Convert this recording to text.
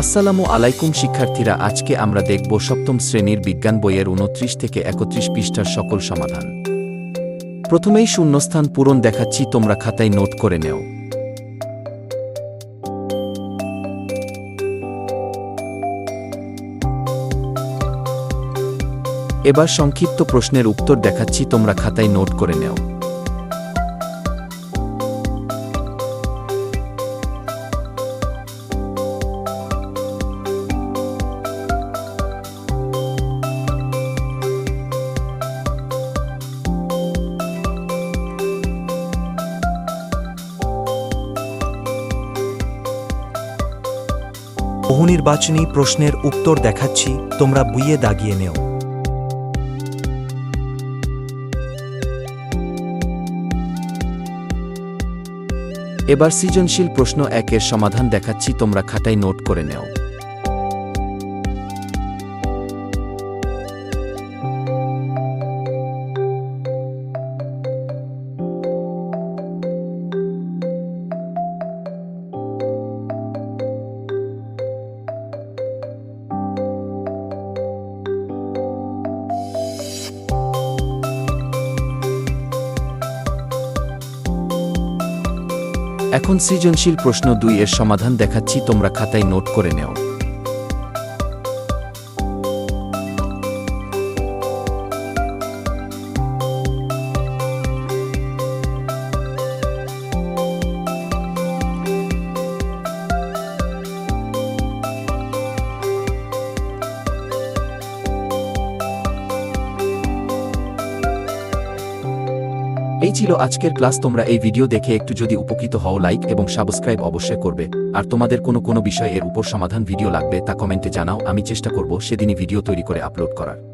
আসসালামু আলাইকুম শিক্ষার্থীরা, আজকে আমরা দেখব সপ্তম শ্রেণির বিজ্ঞান বইয়ের উনত্রিশ থেকে একত্রিশ পৃষ্ঠার সকল সমাধান। প্রথমেই শূন্যস্থান পূরণ দেখাচ্ছি, তোমরা খাতায় নোট করে নেও। এবার সংক্ষিপ্ত প্রশ্নের উত্তর দেখাচ্ছি, তোমরা খাতায় নোট করে নেও। বহুনির্বাচনী প্রশ্নের উত্তর দেখাচ্ছি, তোমরা বুইয়ে দাগিয়ে নেও। এবার সৃজনশীল প্রশ্ন একের সমাধান দেখাচ্ছি, তোমরা খাতায় নোট করে নেও। এখন সৃজনশীল প্রশ্ন দুই এর সমাধান দেখাচ্ছি তোমরা খাতায় নোট করে নেও। এই ছিল আজকের ক্লাস। তোমরা এই ভিডিও দেখে একটু যদি উপকৃত হও, লাইক এবং সাবস্ক্রাইব অবশ্যই করবে। আর তোমাদের কোনো কোনো বিষয়ে এর উপর সমাধান ভিডিও লাগবে তা কমেন্টে জানাও। আমি চেষ্টা করব সেদিনই ভিডিও তৈরি করে আপলোড করার।